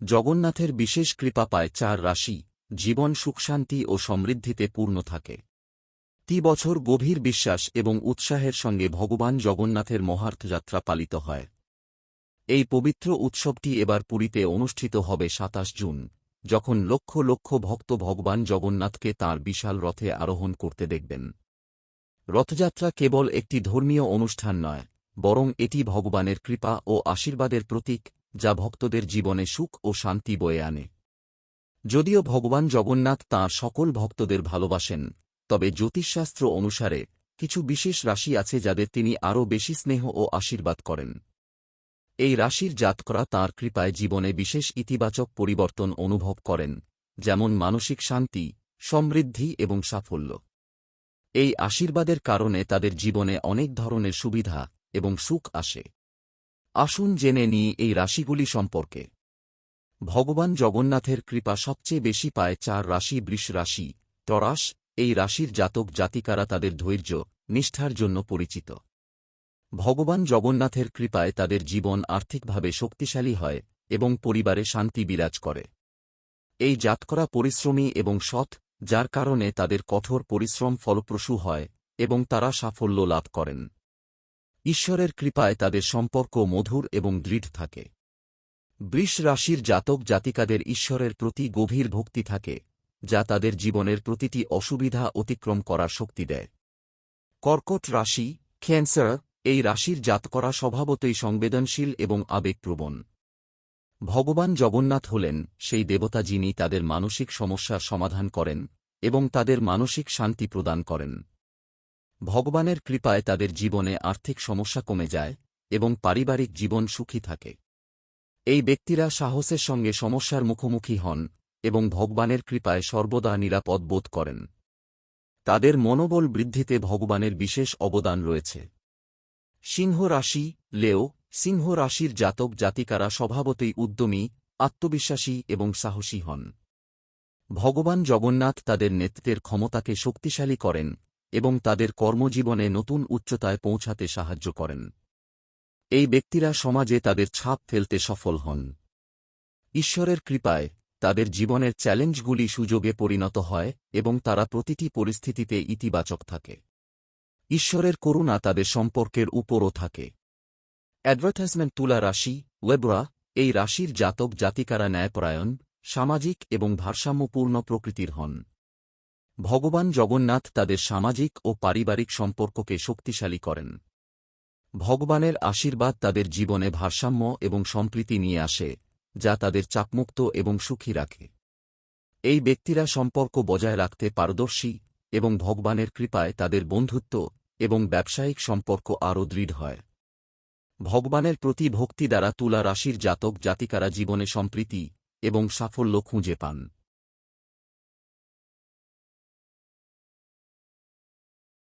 জগন্নাথের বিশেষ কৃপা পায় চার রাশি, জীবন সুখশান্তি ও সমৃদ্ধিতে পূর্ণ থাকে। তি বছর গভীর বিশ্বাস এবং উৎসাহের সঙ্গে ভগবান জগন্নাথের মহার্থযাত্রা পালিত হয়। এই পবিত্র উৎসবটি এবার পুরীতে অনুষ্ঠিত হবে সাতাশ জুন, যখন লক্ষ লক্ষ ভক্ত ভগবান জগন্নাথকে তার বিশাল রথে আরোহণ করতে দেখবেন। রথযাত্রা কেবল একটি ধর্মীয় অনুষ্ঠান নয়, বরং এটি ভগবানের কৃপা ও আশীর্বাদের প্রতীক যা ভক্তদের জীবনে সুখ ও শান্তি বয়ে আনে। যদিও ভগবান জগন্নাথ তাঁর সকল ভক্তদের ভালোবাসেন, তবে জ্যোতিষশাস্ত্র অনুসারে কিছু বিশেষ রাশি আছে যাদের তিনি আরও বেশি স্নেহ ও আশীর্বাদ করেন। এই রাশির জাতকরা তাঁর কৃপায় জীবনে বিশেষ ইতিবাচক পরিবর্তন অনুভব করেন, যেমন মানসিক শান্তি, সমৃদ্ধি এবং সাফল্য। এই আশীর্বাদের কারণে তাদের জীবনে অনেক ধরনের সুবিধা এবং সুখ আসে। আসুন জেনে নিই এই রাশিগুলি সম্পর্কে। ভগবান জগন্নাথের কৃপা সবচেয়ে বেশি পায় চার রাশি বৃষ রাশি, তরাস, এই রাশির জাতক জাতিকারা তাদের ধৈর্য, নিষ্ঠার জন্য পরিচিত। ভগবান জগন্নাথের কৃপায় তাদের জীবন আর্থিকভাবে শক্তিশালী হয় এবং পরিবারে শান্তি বিরাজ করে। এই জাতকরা পরিশ্রমী এবং সৎ, যার কারণে তাদের কঠোর পরিশ্রম ফলপ্রসূ হয় এবং তারা সাফল্য লাভ করেন। ঈশ্বরের কৃপায় তাদের সম্পর্ক মধুর এবং দৃঢ় থাকে। বৃষ রাশির জাতক জাতিকাদের ঈশ্বরের প্রতি গভীর ভক্তি থাকে, যা তাদের জীবনের প্রতিটি অসুবিধা অতিক্রম করার শক্তি দেয়। কর্কট রাশি, ক্যান্সার, এই রাশির জাতকরা স্বভাবতই সংবেদনশীল এবং আবেগপ্রবণ। ভগবান জগন্নাথ হলেন সেই দেবতা যিনি তাদের মানসিক সমস্যার সমাধান করেন এবং তাদের মানসিক শান্তি প্রদান করেন। ভগবানের কৃপায় তাদের জীবনে আর্থিক সমস্যা কমে যায় এবং পারিবারিক জীবন সুখী থাকে। এই ব্যক্তিরা সাহসের সঙ্গে সমস্যার মুখোমুখি হন এবং ভগবানের কৃপায় সর্বদা নিরাপদ বোধ করেন। তাদের মনোবল বৃদ্ধিতে ভগবানের বিশেষ অবদান রয়েছে। সিংহ রাশি, লেও, সিংহ রাশির জাতক জাতিকারা স্বভাবতেই উদ্যমী, আত্মবিশ্বাসী এবং সাহসী হন। ভগবান জগন্নাথ তাদের নেতৃত্বের ক্ষমতাকে শক্তিশালী করেন এবং তাদের কর্মজীবনে নতুন উচ্চতায় পৌঁছাতে সাহায্য করেন। এই ব্যক্তিরা সমাজে তাদের ছাপ ফেলতে সফল হন। ঈশ্বরের কৃপায় তাদের জীবনের চ্যালেঞ্জগুলি সুযোগে পরিণত হয় এবং তারা প্রতিটি পরিস্থিতিতে ইতিবাচক থাকে। ঈশ্বরের করুণা তাদের সম্পর্কের উপরও থাকে। অ্যাডভার্টাইজমেন্ট তুলা রাশি ওয়েবরা এই রাশির জাতক জাতিকারা ন্যায়পরায়ণ, সামাজিক এবং ভারসাম্যপূর্ণ প্রকৃতির হন। ভগবান জগন্নাথ তাদের সামাজিক ও পারিবারিক সম্পর্ককে শক্তিশালী করেন। ভগবানের আশীর্বাদ তাদের জীবনে ভারসাম্য এবং সম্প্রীতি নিয়ে আসে, যা তাদের চাপমুক্ত এবং সুখী রাখে। এই ব্যক্তিরা সম্পর্ক বজায় রাখতে পারদর্শী এবং ভগবানের কৃপায় তাদের বন্ধুত্ব এবং ব্যবসায়িক সম্পর্ক আরও দৃঢ় হয়। ভগবানের প্রতি ভক্তি দ্বারা তুলা রাশির জাতক জাতিকারা জীবনে সম্প্রীতি এবং সাফল্য খুঁজে পান।